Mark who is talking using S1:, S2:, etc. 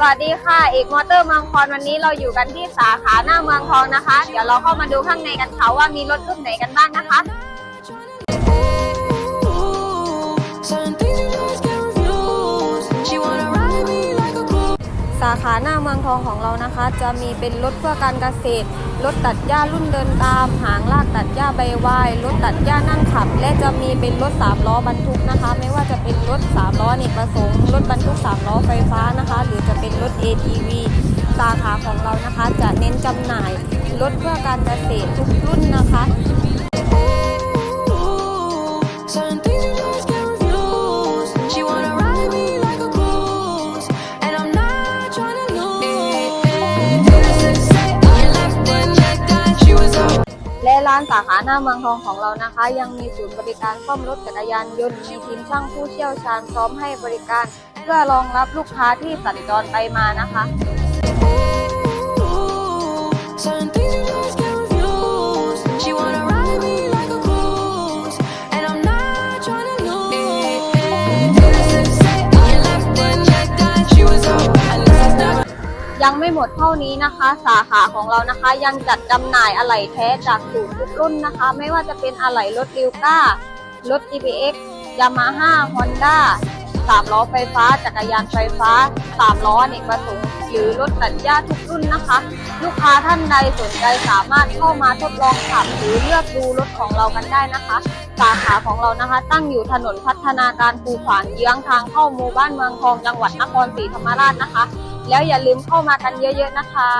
S1: สวัสดีค่ะ เอกมอเตอร์เมืองคอนวันนี้เราอยู่กันที่สาขาหน้าเมืองทองนะคะ เดี๋ยวเราเข้ามาดูข้างในกันค่ะว่ามีรถรุ่นไหนกันบ้างนะคะ สาขาหน้าเมืองทองของเรานะคะ จะมีเป็นรถเพื่อการเกษตรรถตัดหญ้ารุ่นเดินตาม หางลากตัดหญ้าใบวายรถตัดหญ้านั่งขับ และจะมีเป็นรถสามล้อบรรทุกนะคะ ไม่ว่าจะเป็นรถสามล้อเนกประสงค์ สาขาของเรานะคะ จะเน้นจำหน่ายรถเพื่อการเกษตรทุกรุ่นนะคะและร้านสาขาหน้าเมืองทองของเรานะคะ ยังมีศูนย์บริการซ่อมรถจักรยานยนต์มีทีมช่างผู้เชี่ยวชาญพร้อมให้บริการ เพื่อรองรับลูกค้าที่สัญจรไปมานะคะ ยังไม่หมดเท่านี้นะคะ สาขาของเรานะคะ ยังจัดจำหน่ายอะไหล่แท้จากศูนย์ทุกรุ่นนะคะ ไม่ว่าจะเป็นอะไหล่รถริวก้ารถ GPX ยามาฮ่าฮอนด้าสามล้อไฟฟ้า จักรยานไฟฟ้าสามล้ออเนกประสงค์ หรือรถตัดหญ้าทุกรุ่นนะคะ ลูกค้าท่านใดสนใจสามารถเข้ามาทดลองขับหรือเลือกดูรถของเรากันได้นะคะ สาขาของเรานะคะ ตั้งอยู่ถนนพัฒนาการภูขวางเยื้องทางเข้าหมู่บ้านเมืองทองจังหวัดนครศรีธรรมราชนะคะ แล้วอย่าลืมเข้ามากันเยอะ ๆ นะคะ